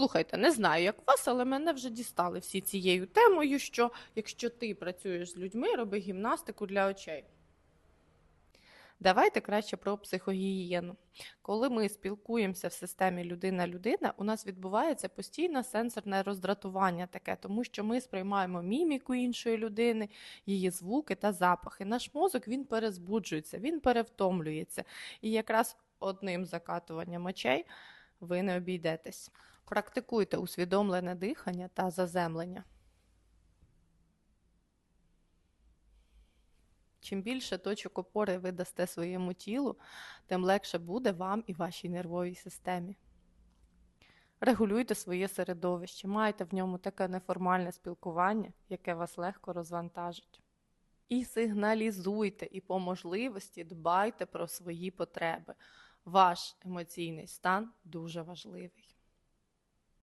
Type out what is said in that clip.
Слухайте, не знаю, як вас, але мене вже дістали всі цією темою, що якщо ти працюєш з людьми, роби гімнастику для очей. Давайте краще про психогігієну. Коли ми спілкуємося в системі людина-людина, у нас відбувається постійне сенсорне роздратування таке, тому що ми сприймаємо міміку іншої людини, її звуки та запахи. Наш мозок він перезбуджується, він перевтомлюється. І якраз одним закатуванням очей ви не обійдетесь. Практикуйте усвідомлене дихання та заземлення. Чим більше точок опори ви дасте своєму тілу, тим легше буде вам і вашій нервовій системі. Регулюйте своє середовище, майте в ньому таке неформальне спілкування, яке вас легко розвантажить. І сигналізуйте, і по можливості дбайте про свої потреби. Ваш емоційний стан дуже важливий.